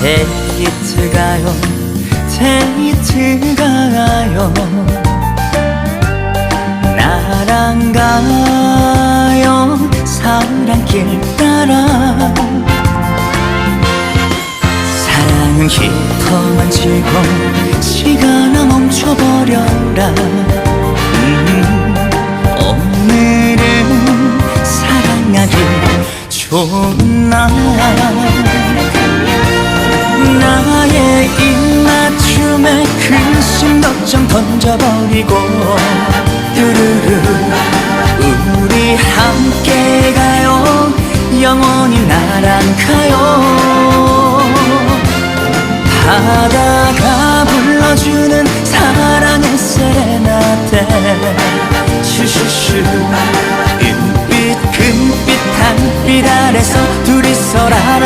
데이트 가요 데이트 가요. 나랑 가요 사랑길 따라. 사랑은 히터만 지고 시간아 멈춰버려라. 음, 오늘은 사랑하기 좋은 날 걱정 던져버리고 뚜루루 우리 함께 가요. 영원히 나랑 가요. 바다가 불러주는 사랑의 세레나데 슈슈슈 은빛 금빛 달빛 아래서 둘이서 라라